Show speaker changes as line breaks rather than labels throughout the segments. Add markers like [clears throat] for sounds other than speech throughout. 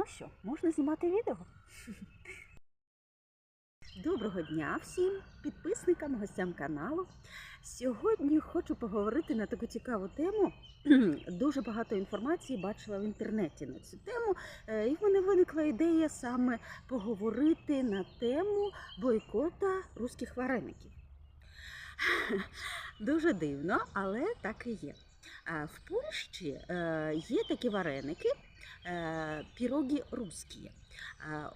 Ну що, можна знімати відео? Доброго дня всім підписникам, гостям каналу. Сьогодні хочу поговорити на таку цікаву тему. [clears throat] Дуже багато інформації бачила в інтернеті на цю тему, е, і в мене виникла ідея саме поговорити на тему бойкота руських вареників. [sighs] Дуже дивно, але так і є. В Польщі е, є такі вареники, піроги русські.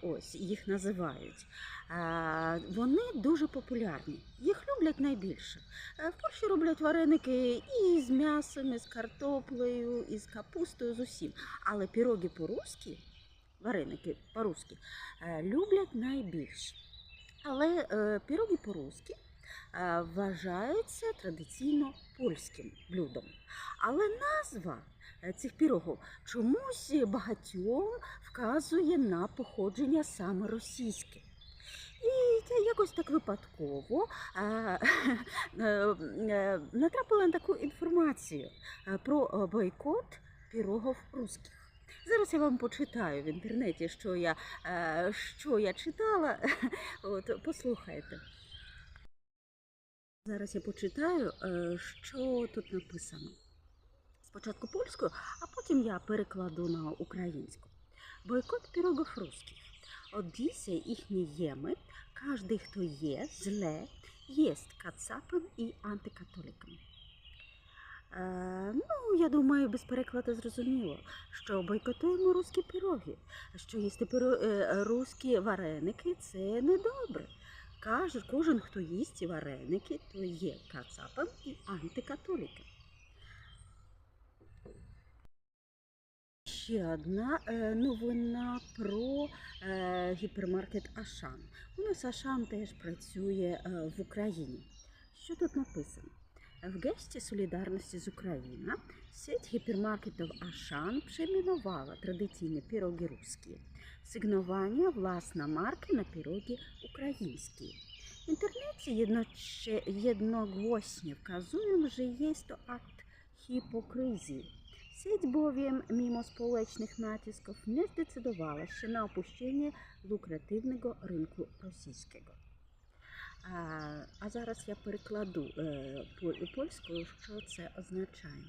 Ось їх називають. Вони дуже популярні. Їх люблять найбільше. Е, В Польщі роблять вареники і з м'ясом, і з картоплею, і з капустою, з усім. Але піроги по-русски, вареники по-русски, е, люблять найбільше. Але е, піроги по-русски вважаються традиційно польським блюдом. Але назва цих пірогів чомусь багатьом вказує на походження саме російське. І я якось так випадково е, [laughs] е, е, натрапила на таку інформацію е, про е, бойкот пірогів русських. Зараз я вам почитаю в інтернеті, що я, е, що я читала. [laughs] От, послухайте. Зараз я почитаю, е, що тут написано. Спочатку польською, а потім я перекладу на українську. Бойкот пірогів русських. Od dzisiaj ich nie jemy. Każdy, kto je źle, jest і антикатоликом. Е, ну, я думаю, без перекладу зрозуміло, що бойкотуємо русські пироги, що їсти пиро... е, русські вареники це недобре. Каже, кожен, хто їсть вареники, то є кацапом і антикатоликом. Ще одна е, новина про е, гіпермаркет Ашан. У нас Ашан теж працює е, в Україні. Що тут написано? В гесті солідарності з Україна сеть гіпермаркетів Ашан перейменувала традиційні піроги русські. Сигнування власна марки на піроги українські. В інтернеті єдноголосно вказуємо, що є акт hipokryzji. Сеть bowiem, mimo społecznych nacisków, nie zdecydowała się na opuszczenie lukratywnego rynku rosyjskiego. А, а зараз я перекладу е, по- польською, що це означає.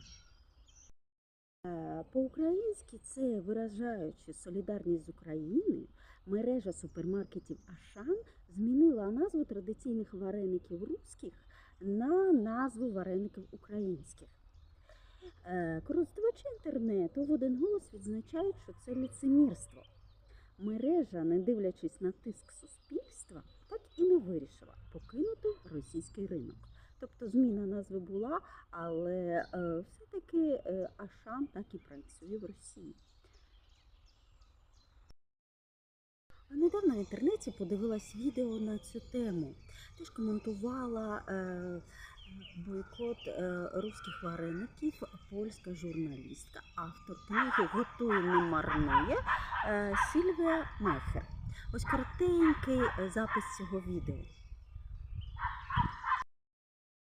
По-українськи це виражаючи солідарність з Україною, мережа супермаркетів Ашан змінила назву традиційних вареників руських на назву вареників українських. Е, Користувачі інтернету в один голос відзначають, що це ліцемірство. Мережа, не дивлячись на тиск суспільства, так і не вирішила покинути російський ринок. Тобто зміна назви була, але е, все-таки е, Ашан так і працює в Росії. Недавно в інтернеті подивилась відео на цю тему. Теж коментувала бойкот е, руських вареників польська журналістка, автор книги Готує не марнує е, Сільвія Мехер. Ось коротенький е, запис цього відео.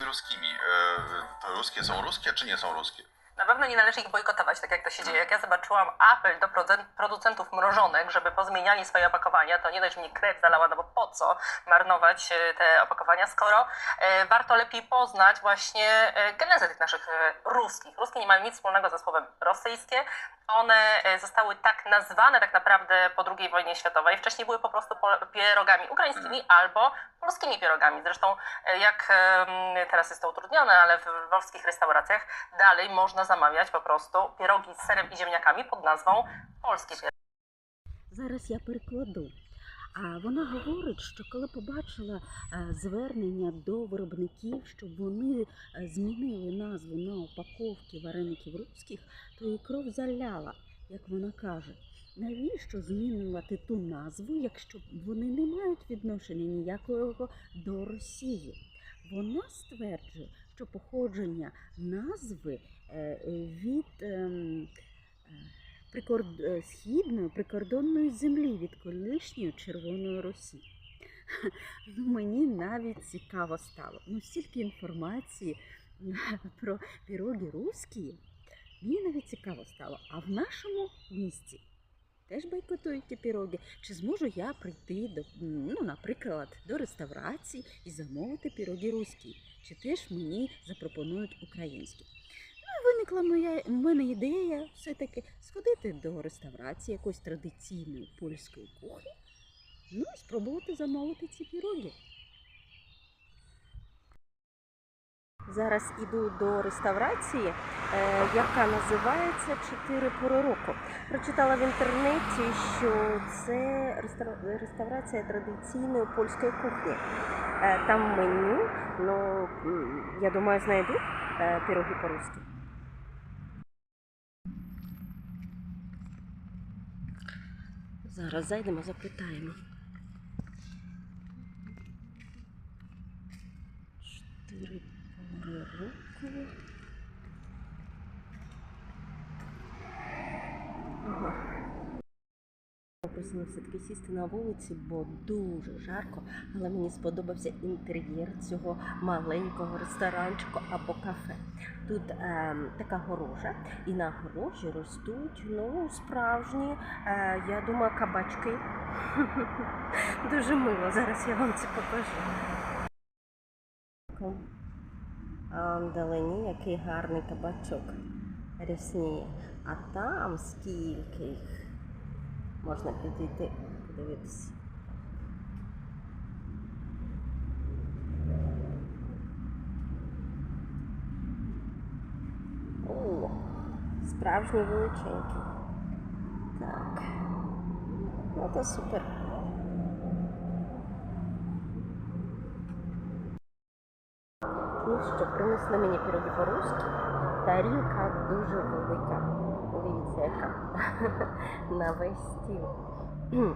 ruskimi. To ruskie są ruskie, czy nie są?
Na pewno nie należy ich bojkotować, tak jak to się dzieje. Jak ja zobaczyłam apel do producen- producentów mrożonek, żeby pozmieniali swoje opakowania, to nie dość, mnie krew zalała, no bo po co marnować e, te opakowania, skoro e, warto lepiej poznać właśnie e, genezę tych naszych ruskich. Ruskie nie mają nic wspólnego ze słowem rosyjskie one e, zostały tak nazwane tak naprawdę po II wojnie światowej. Wcześniej były po prostu pierogami ukraińskimi mhm. albo polskimi pierogami. Zresztą e, jak teraz jest to utrudnione, ale w lwowskich restauracjach dalej można zamawiać po prostu pierogi z serem i ziemniakami pod nazwą polskie pierogi.
Zaraz ja przykładu. Вона говорить, що коли побачила е, звернення до виробників, щоб вони е, змінили назву на упаковки вареників руських, то її кров заляла, як вона каже. Навіщо змінювати ту назву, якщо вони не мають відношення ніякого до Росії? Вона стверджує, що походження назви е, від прикорд... е, східної прикордонної землі від колишньої Червоної Росії. [laughs] Мені навіть цікаво стало. Ну, стільки інформації [laughs] про піроги русські, мені навіть цікаво стало. А в нашому місті
теж бойкотують ті піроги. Чи зможу я прийти до, ну, наприклад, до реставрації і замовити піроги руські? Чи теж мені запропонують українські? Ну, виникла моя в мене ідея все-таки сходити до реставрації якоїсь традиційної польської кухні, ну і спробувати замовити ці піроги. Зараз іду до реставрації, е, яка називається Чотири пори року. Прочитала в інтернеті, що це реставрація традиційної польської кухні. Е, Там меню, ну я думаю, знайду е, пироги по-русски. Зараз зайдемо, запитаємо. Чотири пори року. Попросила все-таки сісти на вулиці, бо дуже жарко, але мені сподобався інтер'єр цього маленького ресторанчику або кафе. Тут ем, така горожа, і на горожі ростуть ну, справжні, е, я думаю, кабачки. [laughs] Дуже мило. Зараз я вам це покажу. А який гарний кабачок рясніє. А там скільки їх можна підійти, подивитися. О, справжні величенькі. Так. Ну, то супер. Ну що, принесли мені пироги по-русски. Тарілка дуже велика. Дивіться, яка [laughs] на весь стіл. [clears throat]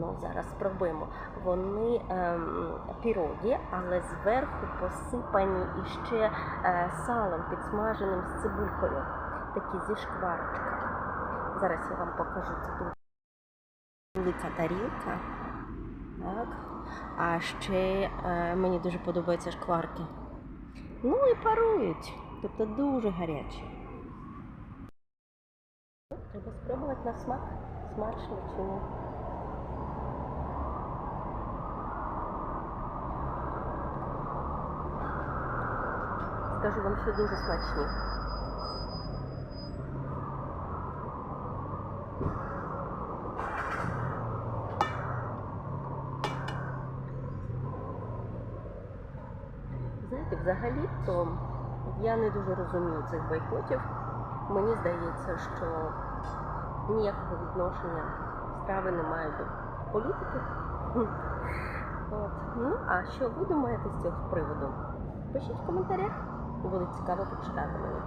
Ну, зараз спробуємо. Вони ем, піроги, але зверху посипані іще е, салом підсмаженим з цибулькою. Такі зі шкварочками. Зараз я вам покажу дуже велика тарілка. Так. А ще е, мені дуже подобаються шкварки. Ну і парують. Тобто дуже гарячі. Треба спробувати на смак. Смачно чи ні. Скажу вам, що дуже смачні. Знаєте, взагалі-то я не дуже розумію цих бойкотів. Мені здається, що ніякого відношення справи не мають до політики. [laughs] От. Ну, а що ви думаєте з цього приводу? Пишіть в коментарях, буде цікаво почитати мені.